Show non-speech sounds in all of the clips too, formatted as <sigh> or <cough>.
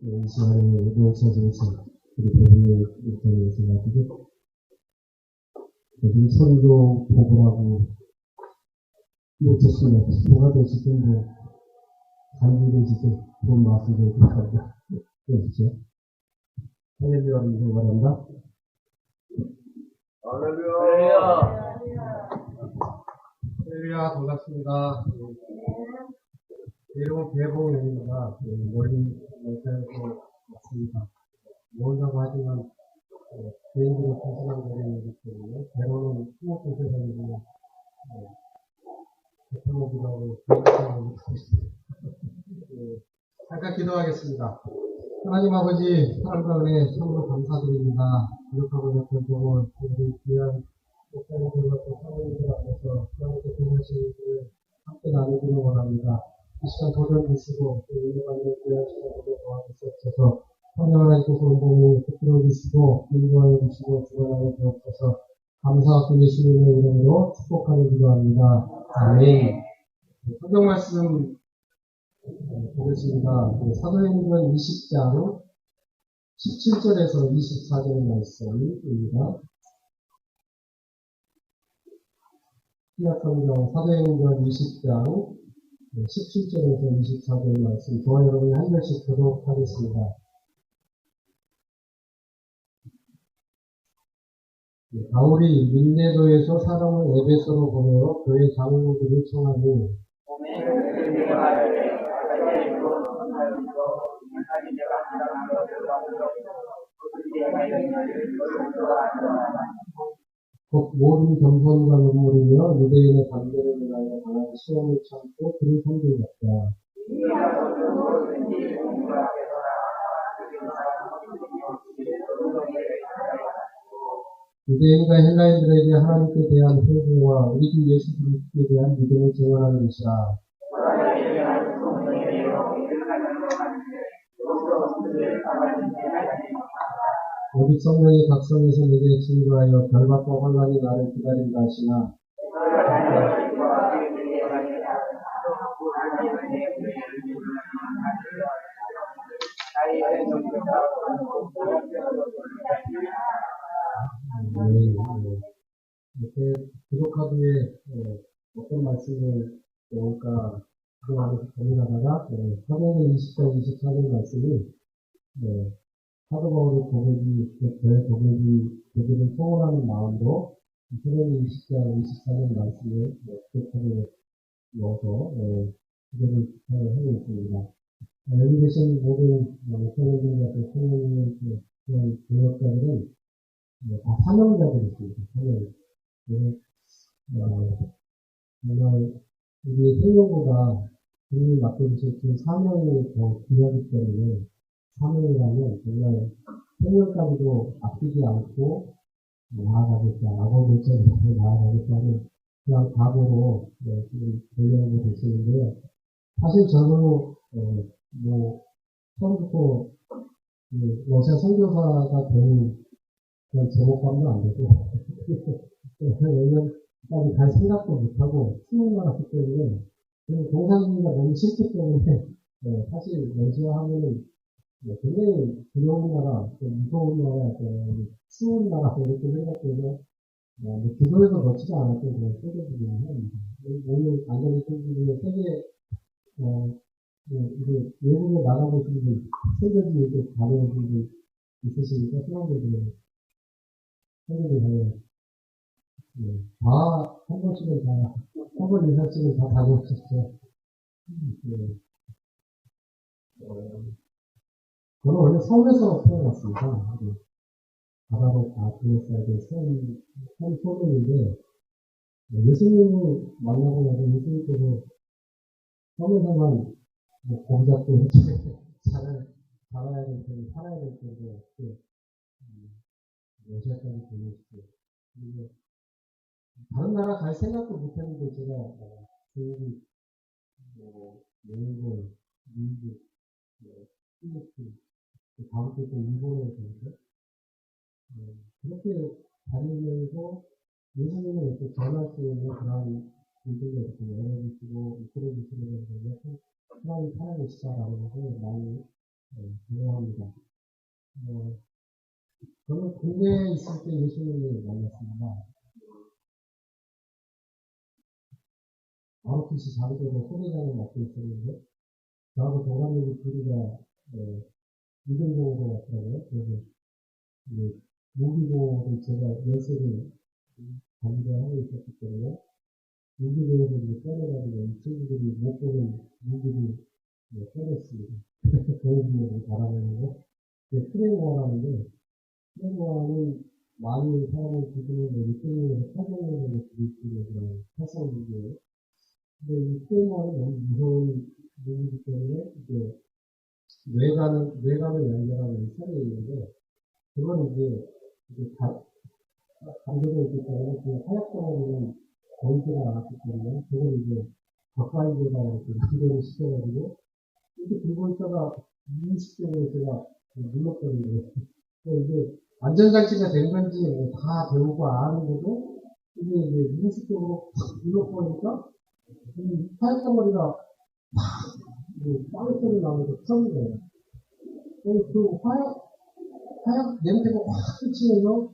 이 시간에 모셔져서 우리 대리의 입장에 있어가지고 요즘 선도 보고하고 놓쳤으면 뭐가 되실 텐데 간주도 진짜 그런 말씀을 부탁하고 해주시죠. 할렐루야 인생 바랍니다. 할렐루야. 할렐루야 반갑습니다. 제 이름은 개봉입니다. 머리 못해서 왔습니다. 모른다고 하지만 어, 개인적으로 소중한 거리이기 때문에 배로는 스모크 세상이고 대표로기도 하고 개인적으로 예, 잠깐 기도하겠습니다. 하나님 아버지 사랑과 은혜 참으로 감사드립니다. 부족하고 약한 종을 우리 귀한 목사님들과 또 사모님들 앞에서 하나님께 드리신 일을 함께 나누기를 원합니다. 이 시간 도전 주시고 또 은혜 받는 귀한 시간으로 도와주시옵소서 성령 하나님께서 온전히 붙들어 주시고 주관하여 주옵소서 감사하고 예수님의 이름으로 축복하는 기도합니다. 아멘. 성경 말씀 어, 보겠습니다. 그 사도행전 20장 17절에서 24절 말씀입니다. 신약성경 사도행전 20장 17절에서 24절 말씀 저와 여러분이 한 절씩 보도록 하겠습니다. 네, 바울이 밀레도에서 사람을 에베소로 보내어 교회 장로들을 청하니 곧 모든 겸손과 눈물이며 유대인의 반대를 위하여 당한 시험을 참고 그를 섬기겠다. 유대인과 헬라인들에게 하나님께 대한 회개와 우리 주 예수 그리스도에 대한 믿음을 증언하는 것이라. 오직 성령이 각성에서 내게 증거하여 결박과 환란이 나를 기다린다 하시나 네, 네. 이렇게 부족하기에 어, 어떤 말씀을 배울까 그 안에서 고민하다가 네, 사도행 20장 24절 말씀이 네, 사도 바울의 고백이 교회 고백이 되기를 소원하는 마음으로 사도행 20장 24절 말씀을 네, 기억하게 넣어서 네, 기도를 부탁을 하고 있습니다. 아, 여기 계신 모든 목사님들 같은 성령님 그런 교역자들은 네, 다 사명자들이십니다. 사명. 네, 어, 정말 우리의 생명보다 주님이 맡겨주신 그 사명이 더 귀하기 때문에 사명이라면 정말 생명까지도 아끼지 않고 나아가겠다, 악어 결정을 나아가겠다는 그냥 각오로 네, 지금 전려하고 계시는데요. 사실 저는 어, 뭐 처음부터 그 러시아 선교사가 되는 그런 제목감도 안 되고 <laughs> 왜냐면 갈 생각도 못하고 수능만 왔기 때문에 그리고 동상이가 너무 싫기 때문에 네, 사실 러시아 하면은 네, 굉장히 두려운 나라, 또 무서운 나라, 또 추운 나라 이렇게 생각해서 어, 뭐 기도에서 넣지도 않았던 그런 세계들이긴 합니다. 오늘 안전히 생기는 세계 어, 네, 이게 외국에 나가보신 분, 세계지 이렇게 다녀오신 분 있으시니까 수강자들은 세계를 다녀 네, 다, 한 번씩은 다, 한 번, 이상씩은 다 다녀오셨죠. 네. 어, 저는 원래 서울에서 태어났습니다. 네. 바다로 다 둘러싸여 선, 선 소문인데, 네, 예수님을 만나고 나서 예수님께서 섬에서만 뭐 고기 잡고 이렇게 잘, 살아야 될 텐데, 살아야 될 텐데, 음, 러시아까지 보내시고, 그리고 다른 나라 갈 생각도 못 했는데 제가 어, 중국, 뭐 일본, 미국, 뭐 필리핀, 그 다음 주에 또 일본에 가는데 어, 그렇게 다니면서 예수님을 이렇게 전할 수 있는 그런 일들을 이렇게 열어주시고 이끌어주시는 건데 하나님 살아계시다라는 것을 많이 네, 중요합니다. 어, 저는 군대에 있을 때 예수님을 만났습니다. ROTC 자리에서 소대장을 맡고 있었는데, 저하고 동갑내기 둘이가, 어, 이등병으로 왔더라고요. 그래서, 이제, 무기고를 제가 열쇠를 관리하고 있었기 때문에, 무기고에서 이제 꺼내가지고 이 친구들이 못 보는 무기를 네, 꺼냈습니다. 보여주려고 바라면서, 트레이너라는데, 트레이너는 많이 사람을 죽이는 뭐, 유튜브에서 사정하는 것들이 있는 그런 무기예요. 근데 이 트레이너는 너무 무서운 무기이기 때문에, 이제, 뇌관을, 뇌관을 연결하는 셀이 있는데, 그건 이제, 이제 가, 감정이 있기 때문에, 그 화약성에는 보이지가 않았기 때문에, 그걸 이제, 보다가 기도를 시켜가지고, 이렇게 들고 있다가, 20대에 제가 눌렀거든요. 이게, 안전장치가 된 건지, 뭐다 배우고 아는데도, 이게 이제, 무의식적으로 팍 눌러보니까, 이 화약덩어리가 팍, 빵 소리 나면서 터진 거예요. 그래서 그 화약, 화약 냄새가 확 끼치면서,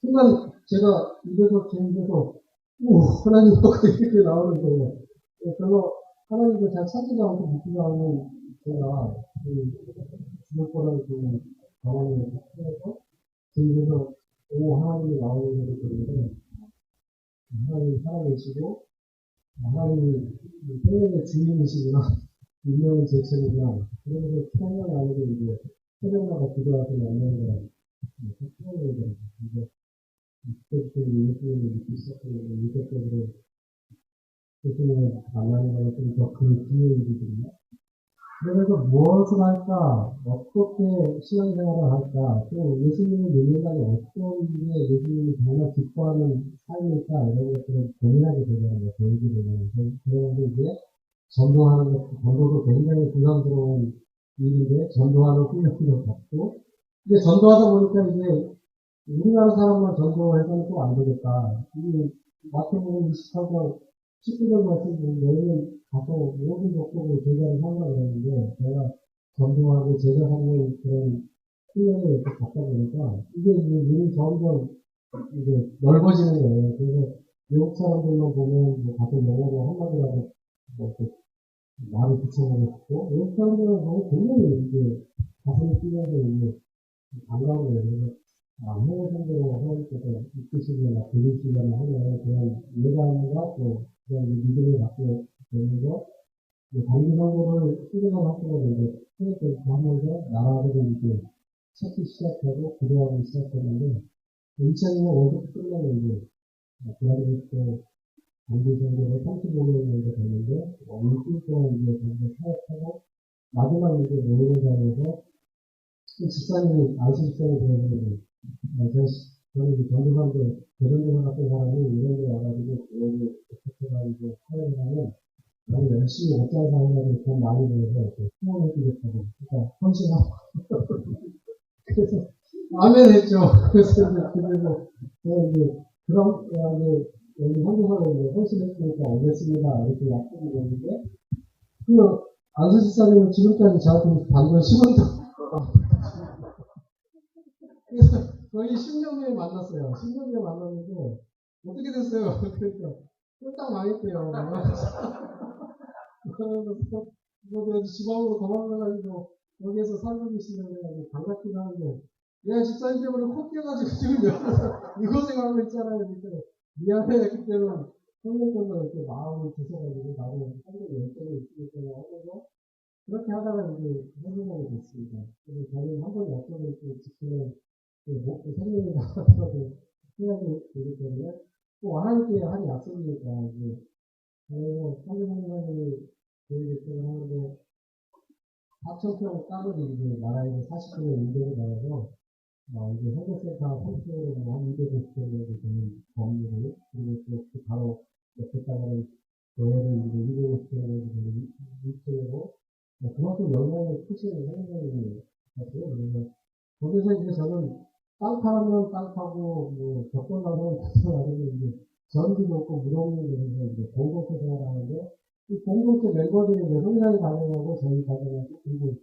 순간 제가 입에서 제 입에서, 오, 하나님 이렇게 나오는 거예요. 네, 별로 하나님을 잘 찾지도 않고 믿지도 않는 제가 그 죽을 거라는 그 경험을 통해서 제 입에서 오, 하나님이 나오는 소리 들으면 하나님이 살아계시고 하 나님이 생명의 주인이시구나. 운명의 제천이구나. 그러면서 태양이 아니고 이제 새벽마다 기도하서 만나는 거라. 태양이 되는 이제 그때부터 예수님을 믿기 시작하고 유대적으로 예수님을 만나는 거는 좀더그 뒤에 일이거든요. 그러면서 무엇을 할까? 어떻게 신앙생활을 할까? 또 예수님을 믿는다면 어떤 게 예수님이 정말 기뻐하는 삶일까? 이런 것들을 고민하게 되잖아요. 보이게 되잖아요. 그러면서 이제 전도하는 것, 전도도 굉장히 부담스러운 일인데, 전도하는 훈련도 받고, 이제 전도하다 보니까 이제 우리나라 사람만 전도해서는 또 안 되겠다. 이게 마태복음 28장 19절 말씀 보면 가서 모든 족속을 제자를 삼으라 그랬는데 제가 전도하고 제자 삼는 그런 훈련을 이렇게 갖다 보니까 이게 이제 눈이 점점 이제 넓어지는 거예요. 그래서 외국 사람들만 보면 뭐 가서 영어로 한마디라도 뭐 이렇게 말을 붙여보고 싶고 외국 사람들은 보면 굉장히 이제 가슴이 뛰면서 이제 반가워요. 그래서 아, 해외 선배로 하나님께서 이끄시거나 들으시거나 하는 그런 예감과 또 그런 믿음을 갖고 이제 단기 선거를 수행을 하시고 이제 수행을 하면서 나라를 이제 찾기 시작하고 기도하기 시작했는데 2002년 월드 끝나면 이제 브라질에서 단기 선거를 35년 정도 됐는데 일주일 동안 이제 거기서 사역하고 마지막 이제 자리에서 집사님이 안수 집사님이 되었는데 그래서 저는 이제 전도사인데 대전도사 같은 사람이 이런 데 와가지고 여기 해가지고 사회를 하면 나는 열심히 옷장 사용하고 돈 많이 벌어서 이렇게 후원해 주겠다고 그러니까 헌신하고 <laughs> 그래서 아멘 했죠 그래서 이제 그래서 이제 내가 이제 여기 한국사로 이제 헌신했으니까 알겠습니다 이렇게 약속을 했는데 그 안수 집사님은 지금까지 저한테 단돈 10원도 그래서 거의 10년 후에 만났어요. 10년 후에 만났는데, 어떻게 됐어요? 그러니까, 쫄딱 망했대요. 그래서 지방으로 도망가가지고, 여기에서 살고 계시는 애가 반갑긴 하는데, 야, 집사님 때문에 코 깨가지고 지금 여기서 이 고생하고 있잖아요. 그때 미안해. 그때는 성령께서 이렇게 마음을 주셔가지고, 나는 한국 열정이 있으니까 하면서, 그렇게 하다가 이제 성공하게 됐습니다. 그래서 저는 한번 약속을 또 지키는 그 목, 그 생명이 나와서 생각이 되기 때문에 또 하나님께 한 약속이니까 이제 그래서 성경하나님이 저희 약속을 하는데 4천평 땅을 이제 나라에서 40분의 인도를 나와서 어, 이제 현대센터 30%로 한 250평 정도 되는 건물을 그리고 또그 바로 옆에 땅은 교회를 이제 250평 정도 되는 2층으로 그만큼 영향을 크시는 성경이 같아요. 그래서 거기서 이제 저는 땅 팔면 땅 파고, 뭐, 벽돌 나면 벽돌 나면 이제 없고 물 없는 데서 이제 생활하는데, 이 공동체 멤버들이 이제 성장이 가능하고 저희 가능하고, 그리고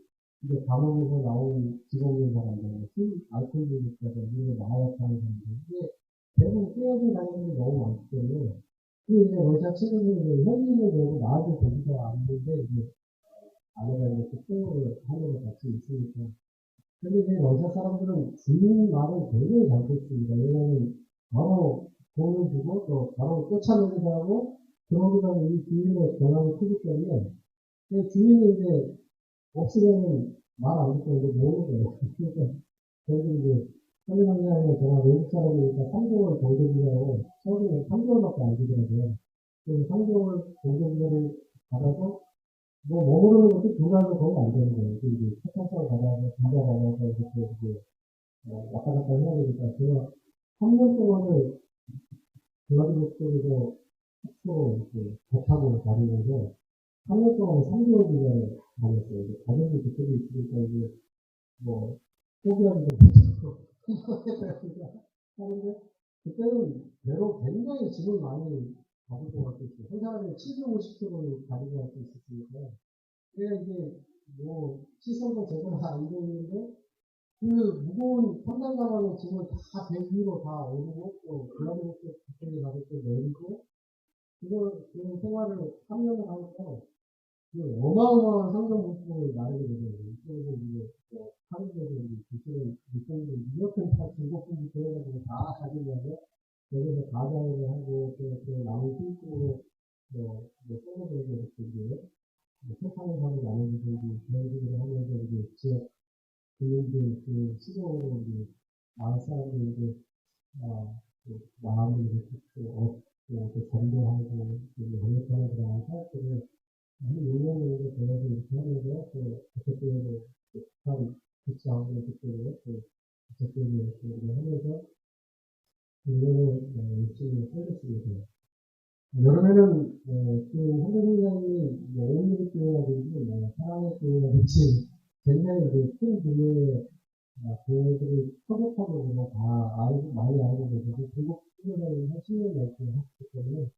이제 감옥에서 나온 직업인 사람들, 술, 알코올 중독자들, 그리고 마약하는 사람들, 이게 대부분 깨어진 사람들이 너무 많기 때문에, 그 이제 러시아 친구들이 이제 현지인에 대해서 나한테 보기도 않는데, 이제 아내가 이렇게 통역을 하면서 같이 있으니까. 근데 이제 러시아 사람들은 주인 말을 굉장히 잘 듣습니다. 왜냐면 바로 돈을 주고 또 바로 쫓아내기도 하고, 그러기보다 이 주인의 권한이 크기 때문에, 그 주인이 이제 없으면은 말안 듣고 이제 모으는 <laughs> 거예요. 그러니까 저희도 이제 서민학년에 제가 외국 사람이 니까 3개월 경제비자로 처음에 3개월밖에 안 주더라고요. 그래서 3개월 경제비자를 받아서 뭐 머무르는 것도 두 달도 거의 안 되는 거예요. 그 이제 차차차 받아서 비자 받아서 이렇게 이제 어, 왔다 갔다 해야 되니까 제가 3년 동안을 블라디보스토크에서 숙소 배 타고 다니면서 3년 동안 3개월 비자를 다녔어요. 이제 가족이 그쪽에 있으니까 이제 뭐 포기하는 거 <laughs> 하는데 그때는 배로 굉장히 짐을 많이 가지고 갈수 있어요. 한 사람이 750kg를 가지고 갈수 있었으니까 그래야 이게 뭐 시설도 제대로 안돼 있는데 그 무거운 판단 가방의 짐을 다 배 위로 다 오르고 또 블라디보스토크 그쪽에 가서 또 내리고 그거 그 생활을 3년을 하니까 그 어마어마한 성경 문구를 나르게 되거든요. 이쪽에서 이제 이제 교수를 육성을 이렇게 다 중국분부터 해가지고 다 가지려고 여기서 가자를 하고 또그 남은 필수로 뭐, 뭐 써보고 이렇게 이제 뭐 세상을 하고 나누면서 이제 그런 식으로 하면서 이제 지역 주민들 그 시정으로 이제 마을 사람들 이제 아, 여름에는 어, 그 오늘의 교회라든지 뭐 사랑의 교회라든지 굉장히 그큰 규모의 어, 교회들을 협업하고 다 알고 많이 알고 계시고 중국 한 10년 넘게 하셨기 때문에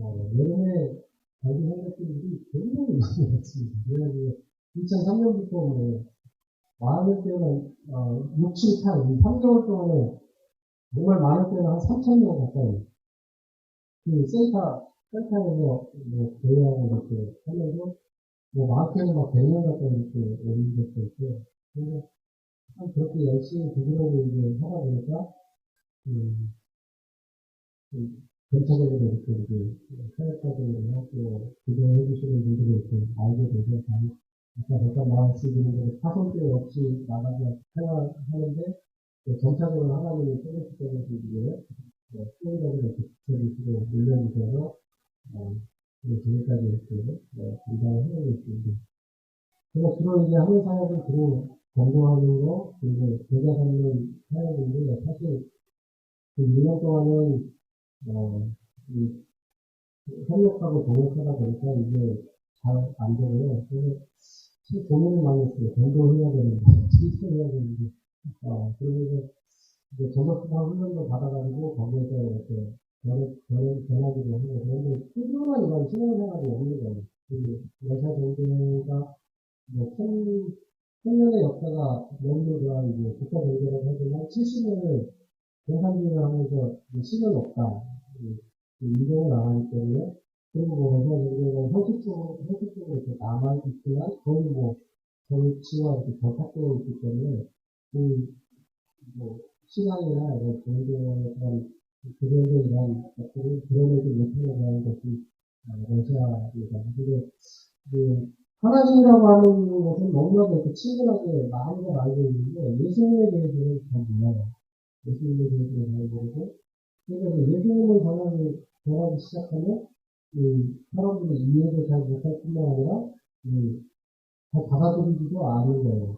어, 여름에 자기 생각들이 굉장히 많이 났습니다. 그래가지고 2003년부터 뭐 많을 때는 어, 6, 7, 8, 3개월 동안에 정말 많을 때는 한 3,000명 가까이 그 센터, 센터에서 뭐 교회하고 이렇게 하면서 뭐 많게는 막 100명 가까이 이렇게 오는 것도 있고. 근데 참 그렇게 열심히 부지런히 이제 하다 보니까 음, 음, 전체적으로 이렇게 이제 사역자들이나 또 기도해 주시는 분들이 이렇게 알게 돼서 참 아까 잠깐 말씀드린 파손죄 없이 나가서 생활하는데 또 점차적으로 하나님이 소개시 때문에 수행자들을 이렇게 지켜주시고 늘려주셔서 어, 이제 지금까지 이렇게 어, 감당을 해오고 있습니다. 그래서 주로 이제 하는 사역은 주로 전도하는 거 그리고 제자 삼는 사역인데 사실 그 2년 동안은 어, 이, 협력하고 동역하다 보니까 이게 잘 안 되고요. 그래서 참 고민을 많이 했어요. 전도해야 되는데, 진짜해야 되는데, 어, 그러면서 이제 전도수당 훈련도 받아가지고 거기에서 이렇게 변, 변, 변하기도 하고, 그런데 꾸준한 이런 신앙생활이 없는 거예요. 그 여사 전도가 뭐 천, 천년의 역사가 그런 이제 국가 경제라고 하지만 70년을 공산주의를 하면서 시는 없다. 인정을 안 하기 때문에 그리고 보면서 여기는 형식적으로, 형식적으로 이렇게 남아있지만 거의 뭐 정치와 이렇게 결탁되어 있기 때문에 그, 뭐, 신앙이나 이런 종교의 그런 그들의 이런 것들을 드러내지 못하려고 하는 것이 어, 러시아입니다. 근데 그 하나님이라고 하는 것은 너무나도 이렇게 친근하게 많이들 알고 있는데 예수님에 대해서는 잘 몰라요. 예수님에 대해서는 잘 모르고 그래서 예수님을 전하기, 전하기 시작하면 이 사람들이 이해를 잘 못할 뿐만 아니라 이, 잘 받아들이지도 않은 거예요.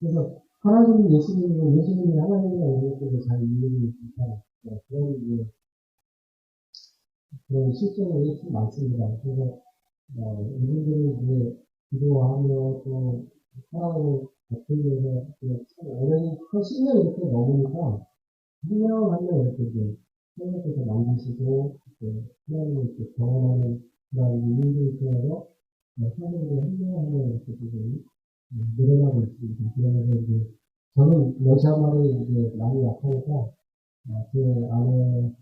그래서 하나님이 예수님이고 예수님이 하는 것을 잘 이해를 못하는 그런 이제 그런 실정이 참 많습니다. 그래서 어, 이분들이 이제 기도하며 또 사랑을 베풀면서 참 오랜 한 10년 이렇게 넘으니까 한명 한명 이렇게 이제 하나님께서 만드시고 이렇게 하나님을 이렇게 경험하는 그런 일들을 통해서 사람들이 한명 한명 이렇게 지금 음, 늘어나고 있습니다. 그러면서 이제 저는 러시아 말이 이제 많이 약하니까 어, 그 안에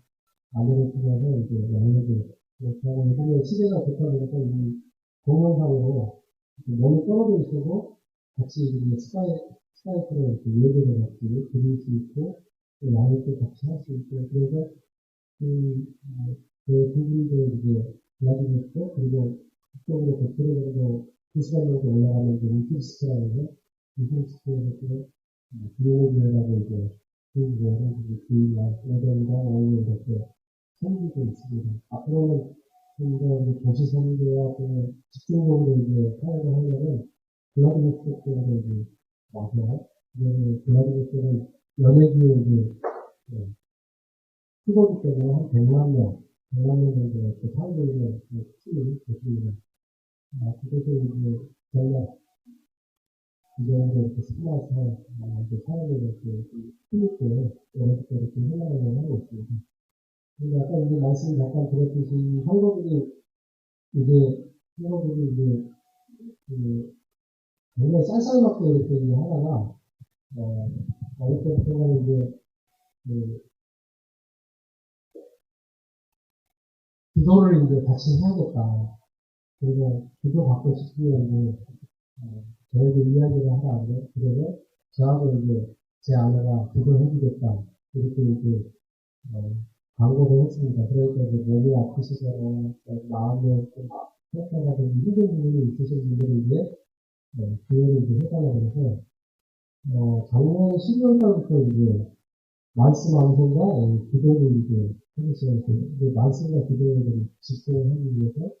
아내를 통해서 이제 영역을 그렇게 하고 요즘에 시대가 좋다 보니까 이 동영상으로 이렇게 몸이 떨어져 있어도 같이 이제 스카이, 스카이프로 이렇게 예배를 같이 드릴 수 있고 또 양육도 같이 할 수 있고 그래서 그, 어, 그 부분도 이제 도와주겠고 그리고 그쪽으로 겉으로 이제 인피스트라고 해서 인피스트에서 또 비용을 이제 그 주의와 오전과 오후 이렇게 생기고 있습니다. 앞으로는 좀더 도시 선교와 또 집중적으로 이제 사역을 하려면 블라디미스 쪽으로 이제 와서 그다음에 블라디미스는 연예계에 이제 예, 수고기 때문에 한 100만 명, 100만 명 정도 이렇게 사회적으로 팀이 됐습니다. 아, 그것도 이제 저희가 이제는 이렇게 스마트한 이제 사회를 이렇게 힘있게 여러분께 이렇게 생각을 하고 있습니다. 근데 아까 이제 말씀 잠깐 드렸듯이 선거들이 이제 선거들이 이제 그 굉장히 쌀쌀맞게 이렇게 이제 하다가 어 어느 때부터는 이제 그 기도를 이제 같이 해야겠다. 그리고 기도 받고 싶으면 이제 어, 저에게 이야기를 하라는데 그래서 저하고 이제 제 아내가 기도해주겠다. 이렇게 이제 어, 광고를 했습니다. 그러니까 이제 몸이 아프시거나 또 마음이 좀 그렇다든지 힘든 부분이 있으신 분들이 이제 어, 기회를 이제 해달라고 해서 어, 작년 12월 달부터 이제 말씀하면서 기도를 이제 해주시면 이제 말씀과 기도를 집중을 하기 위해서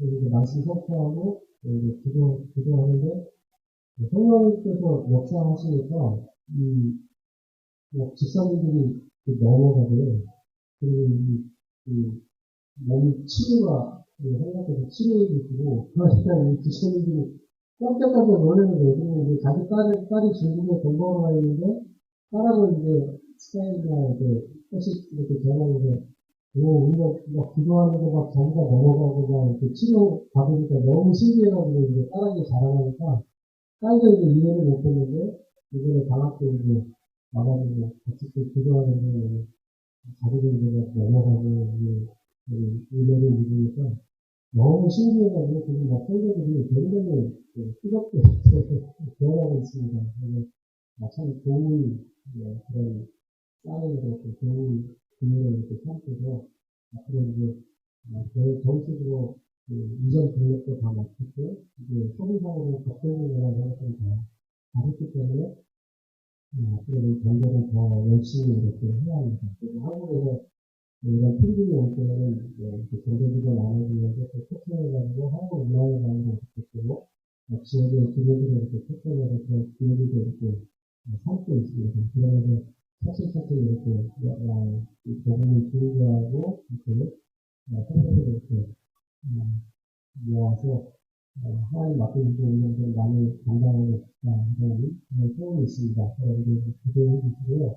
이제 말씀 선포하고 이제 기도, 기도하는데 성령님께서 역사하시니까 이 뭐, 집사님들이 넘어가고요. 그리고 이, 이 몸 치료가 생각해서 치료해 주시고 그러니까 이 집사님들이 깜짝깜짝 놀라는 거예요. 이제 자기 딸, 딸이 중국에 공부하러 가 있는데 딸하고 이제 스카이나 이제 소식 이렇게 전화해서 뭐, 우리가 막 기도하는데 막 자기가 넘어가고 막 이렇게 치료 받으니까 너무 신기해가지고 이제 딸에게 자랑하니까 딸도 이제 이해를 못했는데 이번에 방학 때 이제 와가지고 같이 또 기도하는데 자기도 이제 막 넘어가고 이제 의뢰를 이루니까 너무 신기해가지고 지금 막 선생님이 굉장히 그 뜨겁게 <laughs> 대화하고 있습니다. 그래서 아, 참 좋은 네, 그런 또 좋은 기회를 이렇게 삼고서 앞으로 이제 어, 저희 정식으로 그 이전 등록도 다 마쳤고 이제 소비상으로 접근이라는 것들을 다 받았기 때문에 어, 앞으로 이 전쟁을 더 열심히 이렇게 해야 합니다. 그리고 한국에서 이런 필름이 올 때는 이제 경제비가 나눠지면서 또 특성해가지고 한국 문화에 대한 것도 있고 어, 지역의 기회들을 이렇게 특성해서 그 기회들도 이렇게 삼고 있습니다. 그러면서 차츰차츰 이렇게 어, 이 복음을 주의하고 이렇게 어, 성도들을 이렇게 어, 모아서 어, 하나님 앞에 있는 좀 많이 감당하고 있다 하는 그런 소원이 있습니다. 여러분들 기도해 주시고요.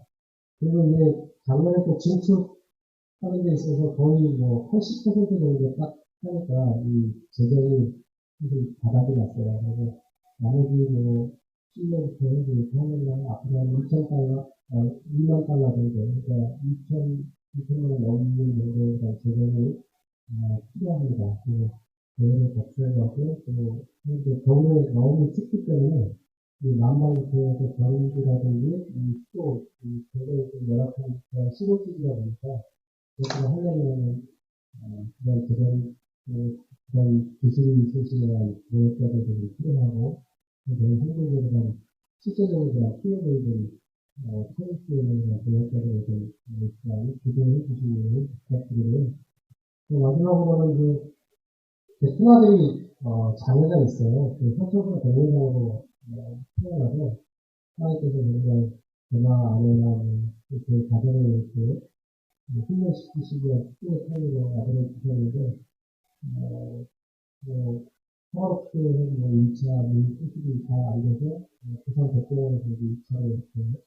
그리고 이제 작년에 또 증축하는 데 있어서 거의 뭐 80% 정도 딱 하니까 이 재정이 바닥이 났어요. 그래서 나머지 뭐 7년부터 해서 이렇게 하면 앞으로 한 2천 달러, 어, 2만 달러 정도, 그러니까 2천, 2천만 원 넘는 정도의 재정이 어, 필요합니다. 그래서 교회를 접수해가고 또 현재 겨울에 너무 춥기 때문에 이 난방교회에서 겨울이라든지 이또 굉장히 좀 열악한 그런 시골집이다 보니까 그것을 하려면 어, 그런 그런 그, 그런 기술이 있으시면 교육자들이 필요하고 그런 대한 실제적으로 피해를 좀 어, 교육자들에 대한 많이 기도해 주시면 부탁드리고요. 마지막으로는 그 베트남이 어, 자녀가 있어요. 그 서초구 동영상으로 어, 태어나서 하나님께서 굉장히 저나 아내나 뭐, 그 가정을 이렇게 훈련시키시고 특별히 편으로 아들을 주셨는데 어, 뭐, 평화롭게 뭐 2차 민 소식이 잘 알려서 어, 부산 대표원에서 2차로 이렇게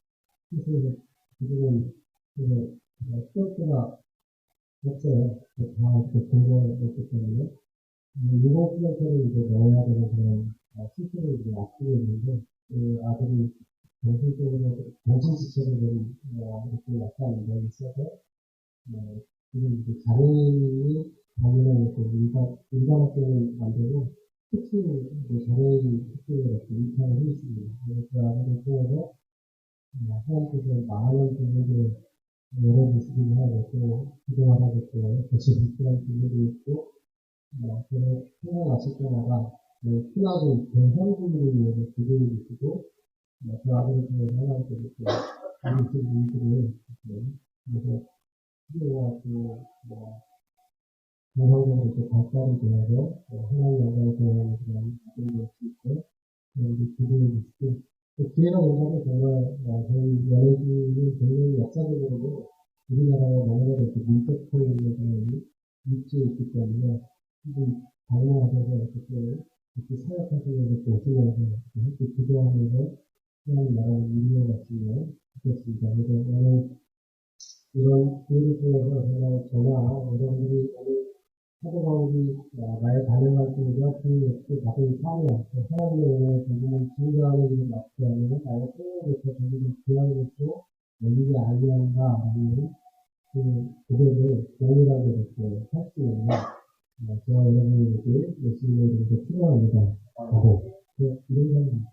해서 지금은 그 어, 수업 때가 없어요. 다 이렇게 공부했기 때문에 일곱 플러스를 이제 넣어야 되는 그런 어, 스스로 이제 아프고 있는데, 그 아들이 정신적으로, 정신 지체로 어, 이렇게 약간 면이 있어서, 어, 지금 이제 장애인이 당연한 그 인간, 인간학교를 만들고, 특히 이제 장애인 학교에 이렇게 입학을 해 있습니다. 그래서 그 아들을 통해서, 어, 하나님께서 많은 부분들을 열어주시기도 하고, 또, 기도하라고 또, 다시 불필요한 부분도 있고, 어, 그래서 생각났을 때마다, 그, 필요하고 대한 부분을 위해서 기도해 주시고, 어, 그 아들을 통해서 하나님께서 또, 우리 일들을, 그래서, 필요와 그, 뭐, 정상적으로 이렇게 발달이 되어서, 어, 하나님 영광을 드러내는 그런 아들이 될수 있고, 기도해 주시고, 또 기회가 된다면 정말, 어, 저희 연예인이 굉장히 역사적으로도 우리나라가 너무나도 이렇게 밀접해 있는 위치에 있기 때문에, 지금 방문하셔서 이렇게 또 이렇게 사역하시는 이렇게 오시면서 함께 기도하면서 하나님 나라를 이루어 갔으면 좋겠습니다. 그래서 오늘 이런 기회를 통해서 정말 저나 여러분들이 오늘 사도바울이 어, 나의 단연한 꿈과 그 받은 사명, 그 하나님의 은혜에 정말 증거하는 일을 맡지 않으면 나의 꿈으로부터 저기를 귀하고서 멀리지 아니한다라는 그 고백을 동일하게 이렇게 할수 있는 어, 저와 여러분에게 예수님의 이름이 필요합니다. 라고 네, 이런 생각입니다.